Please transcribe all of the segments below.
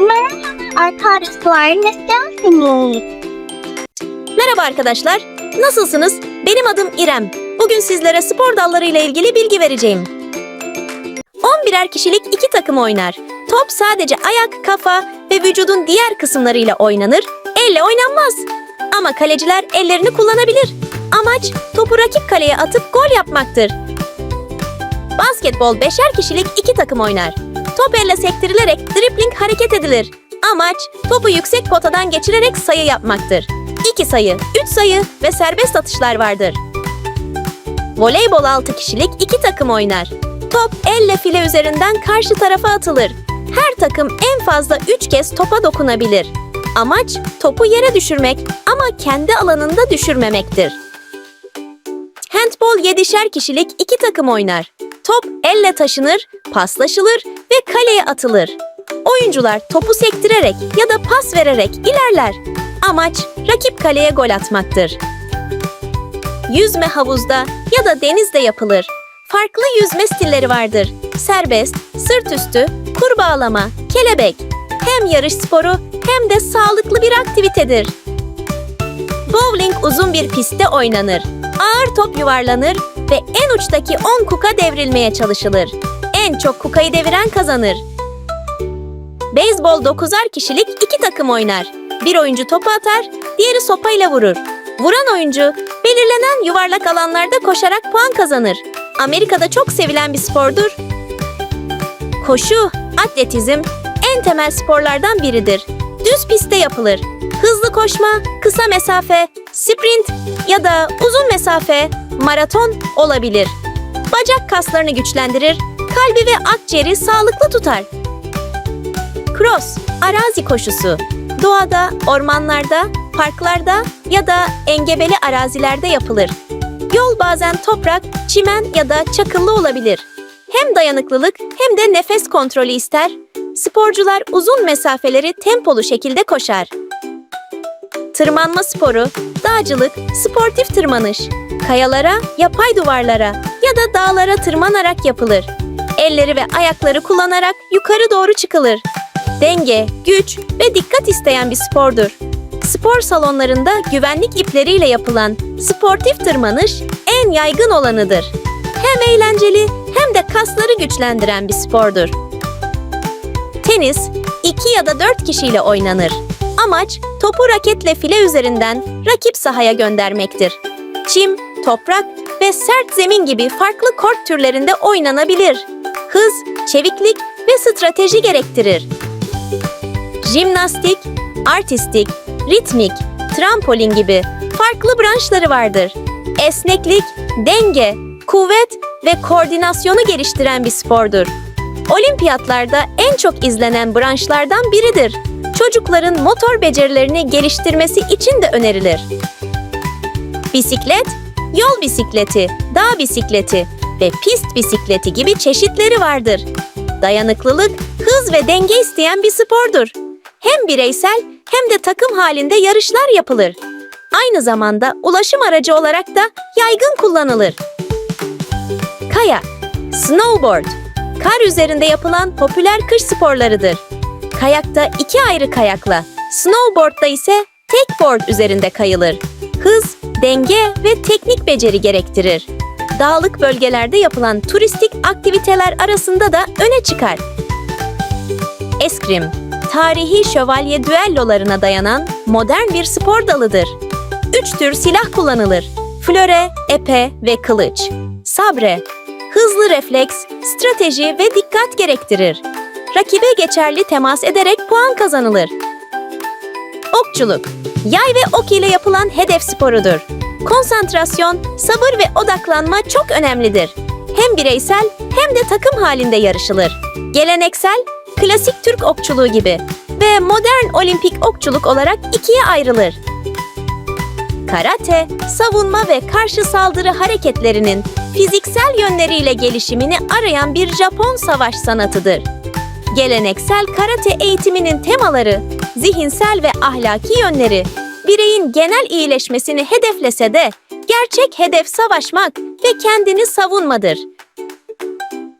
Merhaba arkadaşlar, nasılsınız? Merhaba arkadaşlar. Nasılsınız? Benim adım İrem. Bugün sizlere spor dalları ile ilgili bilgi vereceğim. 11'er kişilik iki takım oynar. Top sadece ayak, kafa ve vücudun diğer kısımlarıyla oynanır. Elle oynanmaz. Ama kaleciler ellerini kullanabilir. Amaç topu rakip kaleye atıp gol yapmaktır. Basketbol beşer kişilik iki takım oynar. Top elle sektirilerek dribbling hareket edilir. Amaç topu yüksek potadan geçirerek sayı yapmaktır. 2 sayı, 3 sayı ve serbest atışlar vardır. Voleybol 6 kişilik iki takım oynar. Top elle file üzerinden karşı tarafa atılır. Her takım en fazla 3 kez topa dokunabilir. Amaç topu yere düşürmek ama kendi alanında düşürmemektir. Handbol 7'şer kişilik iki takım oynar. Top elle taşınır, paslaşılır ve kaleye atılır. Oyuncular topu sektirerek ya da pas vererek ilerler. Amaç rakip kaleye gol atmaktır. Yüzme havuzda ya da denizde yapılır. Farklı yüzme stilleri vardır. Serbest, sırt üstü, kurbağalama, kelebek. Hem yarış sporu hem de sağlıklı bir aktivitedir. Bowling uzun bir pistte oynanır. Ağır top yuvarlanır ve en uçtaki 10 kuka devrilmeye çalışılır. En çok kukayı deviren kazanır. Beyzbol 9'ar kişilik iki takım oynar. Bir oyuncu topu atar, diğeri sopayla vurur. Vuran oyuncu belirlenen yuvarlak alanlarda koşarak puan kazanır. Amerika'da çok sevilen bir spordur. Koşu, atletizm en temel sporlardan biridir. Düz pistte yapılır. Hızlı koşma, kısa mesafe, sprint ya da uzun mesafe, maraton olabilir. Bacak kaslarını güçlendirir, kalbi ve akciğeri sağlıklı tutar. Cross, arazi koşusu. Doğada, ormanlarda, parklarda ya da engebeli arazilerde yapılır. Yol bazen toprak, çimen ya da çakıllı olabilir. Hem dayanıklılık hem de nefes kontrolü ister. Sporcular uzun mesafeleri tempolu şekilde koşar. Tırmanma sporu, dağcılık, sportif tırmanış. Kayalara, yapay duvarlara ya da dağlara tırmanarak yapılır. Elleri ve ayakları kullanarak yukarı doğru çıkılır. Denge, güç ve dikkat isteyen bir spordur. Spor salonlarında güvenlik ipleriyle yapılan sportif tırmanış en yaygın olanıdır. Hem eğlenceli hem de kasları güçlendiren bir spordur. Tenis 2 ya da 4 kişiyle oynanır. Amaç topu raketle file üzerinden rakip sahaya göndermektir. Çim, toprak ve sert zemin gibi farklı kort türlerinde oynanabilir. Hız, çeviklik ve strateji gerektirir. Jimnastik, artistik, ritmik, trampolin gibi farklı branşları vardır. Esneklik, denge, kuvvet ve koordinasyonu geliştiren bir spordur. Olimpiyatlarda en çok izlenen branşlardan biridir. Çocukların motor becerilerini geliştirmesi için de önerilir. Bisiklet, yol bisikleti, dağ bisikleti ve pist bisikleti gibi çeşitleri vardır. Dayanıklılık, hız ve denge isteyen bir spordur. Hem bireysel hem de takım halinde yarışlar yapılır. Aynı zamanda ulaşım aracı olarak da yaygın kullanılır. Kayak, snowboard, kar üzerinde yapılan popüler kış sporlarıdır. Kayakta iki ayrı kayakla, snowboardda ise tek board üzerinde kayılır. Hız, denge ve teknik beceri gerektirir. Dağlık bölgelerde yapılan turistik aktiviteler arasında da öne çıkar. Eskrim, tarihi şövalye düellolarına dayanan modern bir spor dalıdır. Üç tür silah kullanılır. Flöre, epe ve kılıç. Sabre, hızlı refleks, strateji ve dikkat gerektirir. Rakibe geçerli temas ederek puan kazanılır. Okçuluk, yay ve ok ile yapılan hedef sporudur. Konsantrasyon, sabır ve odaklanma çok önemlidir. Hem bireysel hem de takım halinde yarışılır. Geleneksel, klasik Türk okçuluğu gibi ve modern olimpik okçuluk olarak ikiye ayrılır. Karate, savunma ve karşı saldırı hareketlerinin fiziksel yönleriyle gelişimini arayan bir Japon savaş sanatıdır. Geleneksel karate eğitiminin temaları, zihinsel ve ahlaki yönleri, bireyin genel iyileşmesini hedeflese de gerçek hedef savaşmak ve kendini savunmadır.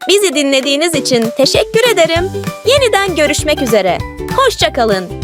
Bizi dinlediğiniz için teşekkür ederim. Yeniden görüşmek üzere. Hoşça kalın.